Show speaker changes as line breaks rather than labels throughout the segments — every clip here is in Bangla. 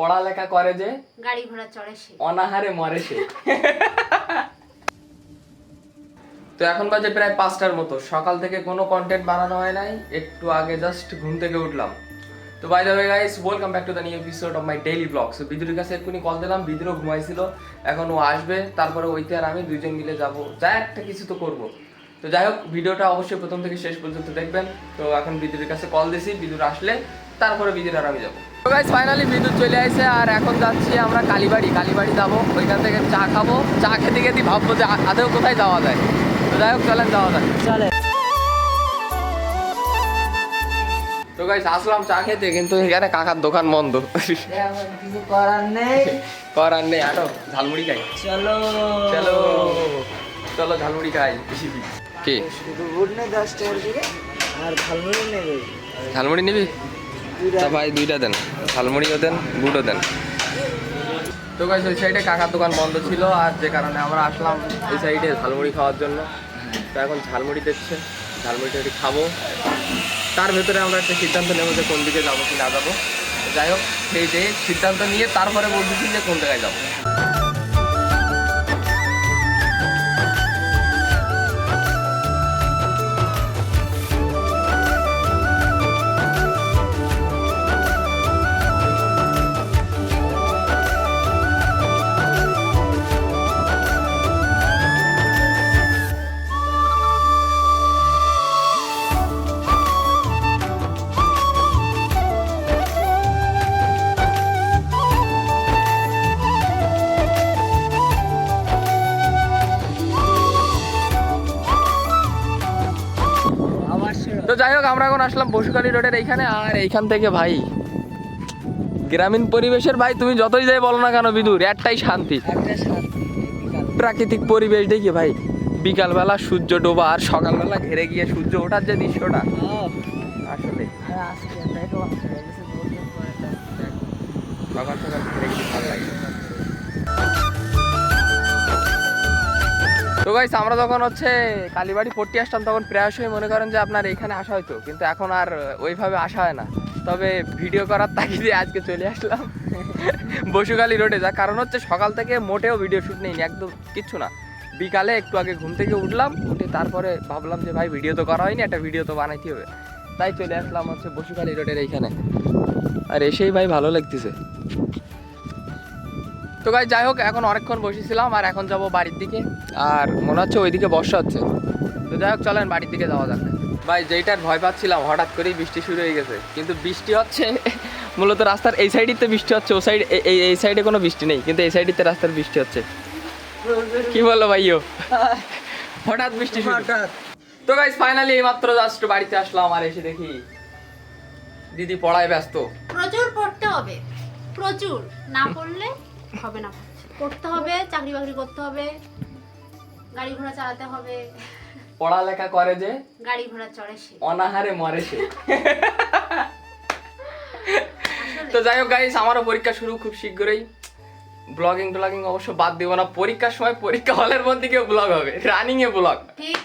পড়ালেখা করে যে
গাড়ি ঘোড়া চড়ে সে।
অনাহারে মরে সে। তো এখন বাজে প্রায় পাঁচটার মতো। সকাল থেকে কোনো কন্টেন্ট বানানো হয় নাই। একটু আগে জাস্ট ঘুম থেকে উঠলাম। তো by the way guys welcome back to the new episode of my daily blog so বিদুরের কাছে এক্ষুনি কল দিলাম বিদুরও ঘুমাইছিল। এখন ও আসবে তারপরে ওইতে আর আমি দুইজন মিলে যাব। যা একটা কিছু তো করব। তো যাই হোক ভিডিওটা অবশ্যই প্রথম থেকে শেষ পর্যন্ত দেখবেন। তো এখন বিদুরের কাছে কল দিছি বিদুর আসলে তারপরে বিদুর আর আমি যাব। তো গাইস ফাইনালি বিদ্যুৎ চলে আসছে আর এখন যাচ্ছি আমরা কালীবাড়ি। কালীবাড়ি যাব ওইখান থেকে চা খাব। চা খেতে খেতে ভাববো যে আদেও কোথায় যাওয়া যায়। তো যাই হোক চলেন যাওয়া যায়
চলে।
তো গাইস আসলাম চা খেতে কিন্তু এখানে কাকার দোকান বন্ধ।
কিছু করার নেই
করার নেই আরও ঝালমুড়ি খাই।
চলো।
চলো চলো ঝালমুড়ি খাই। কি?
শুধু বুট নেই দশ টাকার দিকে আর ঝালমুড়ি নেবে।
ঝালমুড়ি নিবি? তা ভাই দুইটা দেন। ঝালমুড়িও দেন গুঁড়ো দেন। তো গাইস ওই সাইডে কাকার দোকান বন্ধ ছিল আর যে কারণে আমরা আসলাম এই সাইডে ঝালমুড়ি খাওয়ার জন্য। তো এখন ঝালমুড়ি দেখছে, ঝালমুড়িটা একটু খাব। তার ভেতরে আমরা একটা সিদ্ধান্ত নেব যে কোন দিকে যাব কি না যাব। যাই হোক, সেই যে সিদ্ধান্ত নিয়ে তারপরে বলতেছি যে কোন জায়গায় যাব। তো যাই হোক আমরা এখন আসলাম বসুকালী রোডের এইখানে আর এইখান থেকে ভাই গ্রামীণ পরিবেশের ভাই তুমি যতই যাই বলো না কেন বিদুর একটাই শান্তি। প্রাকৃতিক পরিবেশ দেখি ভাই বিকালবেলা সূর্য ডোবা আর সকালবেলা ঘেরে গিয়ে সূর্য ওঠার যে দৃশ্যটা
ও,
আসলে।
হয়ে
সকাল সকাল ঘেরে গিয়ে ভালো লাগে। তো গাইস আমরা যখন হচ্ছে কালীবাড়ি পট্টি আসতাম, তখন প্রায়শই মনে করেন যে আপনার এখানে আসা হয়তো কিন্তু এখন আর ওইভাবে আসা হয় না। তবে ভিডিও করার তাগিদে আজকে চলে আসলাম বসুকালী রোডে যা কারণ হচ্ছে সকাল থেকে মোটেও ভিডিও শ্যুট নেই একদম কিচ্ছু না। বিকালে একটু আগে ঘুম থেকে উঠলাম, উঠে তারপরে ভাবলাম যে ভাই ভিডিও তো করা হয়নি, একটা ভিডিও তো বানাইতে হবে। তাই চলে আসলাম হচ্ছে বসুকালী রোডের এইখানে। আর এসেই ভাই ভালো লাগতেছে। তো গাই যাই হোক এখন অনেকক্ষণ বসেছিলাম আর এখন যাব বাড়ির দিকে। আর মনে হচ্ছে ওইদিকে বর্ষা হচ্ছে। তো যাই হোক চলেন বাড়ির দিকে যাওয়া যাক। ভাই যেইটার ভয় পাচ্ছিলাম হঠাৎ করেই বৃষ্টি শুরু হয়ে গেছে। কিন্তু বৃষ্টি হচ্ছে মূলত রাস্তার এই সাইডেতে বৃষ্টি হচ্ছে ও সাইড এই এই সাইডে কোনো বৃষ্টি নেই কিন্তু এই সাইডেতে রাস্তার বৃষ্টি হচ্ছে। কি বলল ভাইও হঠাৎ বৃষ্টি শুরু।
হঠাৎ।
তো গাইস ফাইনালি এইমাত্র জাস্ট বাড়িতে আসলাম আর এসে দেখি দিদি পড়ায় ব্যস্ত।
প্রচুর পড়তে হবে। প্রচুর। না পড়লে হবে না। পড়তে হবে চাকরি বাকরি করতে হবে গাড়ি ঘোড়া চালাতে হবে।
পড়ালেখা করে যে
গাড়ি ঘোড়া চড়ে সে।
অনাহারে মরে সে। তো যাই হোক গাইস আমারও পরীক্ষা শুরু খুব শীঘ্রই। ব্লগিং ব্লগিং অবশ্য বাদ দিব না। পরীক্ষার সময় পরীক্ষা হলের মধ্যে কেউ ব্লগ হবে। রানিং এ ব্লগ
ঠিক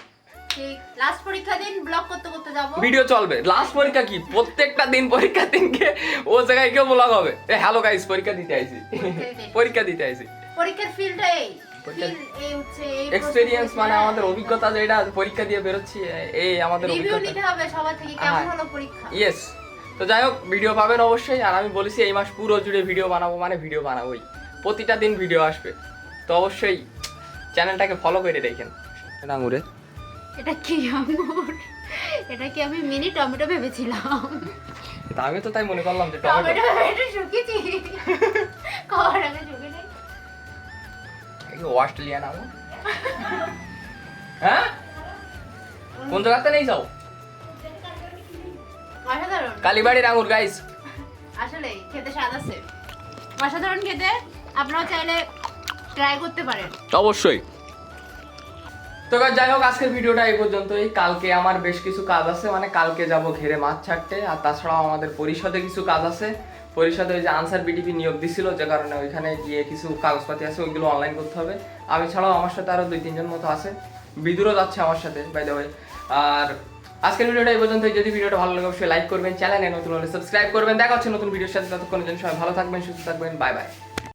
ঠিক লাস্ট পরীক্ষা দিন ব্লগ করতে করতে যাব।
ভিডিও চলবে। লাস্ট পরীক্ষা কি? প্রত্যেকটা দিন পরীক্ষা দিনকে ও জায়গায় কেউ ব্লগ হবে। এ হ্যালো গাইস পরীক্ষা দিতে আইছি। পরীক্ষা দিতে। আইছি।
পরীক্ষার ফিল্ডটা এই।
এক্সপেরিয়েন্স মানে আমাদের অভিজ্ঞতা যেটা পরীক্ষা দিয়ে বেরোচ্ছি এই আমাদের অভিজ্ঞতা।
নিতে হবে সবার থেকে কেমন
হ্যাঁ।
হলো পরীক্ষা?
ইয়েস তো যাই হোক ভিডিও পাবেন অবশ্যই। আর আমি বলেছি এই মাস পুরো জুড়ে ভিডিও বানাবো মানে ভিডিও বানাবোই। প্রতিটা দিন ভিডিও আসবে। তো অবশ্যই চ্যানেলটাকে ফলো করে রেখেন। আঙুরে
এটা কি আঙুর? এটা কি আমি মিনি টমেটো ভেবেছিলাম?
তা আমি তো তাই মনে করলাম যে টমেটো।
ভেবে শুকিয়েছি। কবার আগে শুকিয়ে নেই?
অস্ট্রেলিয়ান আঙুর। হ্যাঁ? কোন জায়গাতে নেই যাও? কালীবাড়ির আঙুর গাইস
আসলে খেতে স্বাদ আছে। অসাধারণ খেতে আপনারাও চাইলে ট্রাই করতে পারেন।
অবশ্যই। তো যাই হোক, আজকের ভিডিওটা এই পর্যন্তই। কালকে আমার বেশ কিছু কাজ আছে মানে কালকে যাব ঘেরে মাছ ছাড়তে, আর তাছাড়াও আমাদের পরিষদে কিছু কাজ আছে। পরিষদে ওই যে আনসার বিডিপি নিয়োগ দিছিল, যে কারণে ওইখানে গিয়ে কিছু কাগজপাতি আছে, ওইগুলো অনলাইন করতে হবে। আমি ছাড়াও আমার সাথে আরও দুই, তিনজন মতো আছে। বিদুরও যাচ্ছে আমার সাথে বাই দ্য আর আজকের ভিডিওটা এই পর্যন্ত যদি ভিডিওটা ভালো লাগে, অবশ্যই লাইক করবেন চ্যানেলে নতুন হলে সাবস্ক্রাইব করবেন। দেখা হচ্ছে নতুন ভিডিওর সাথে, ততক্ষণের জন্য সবাই ভালো থাকবেন, সুস্থ থাকবেন বাই বাই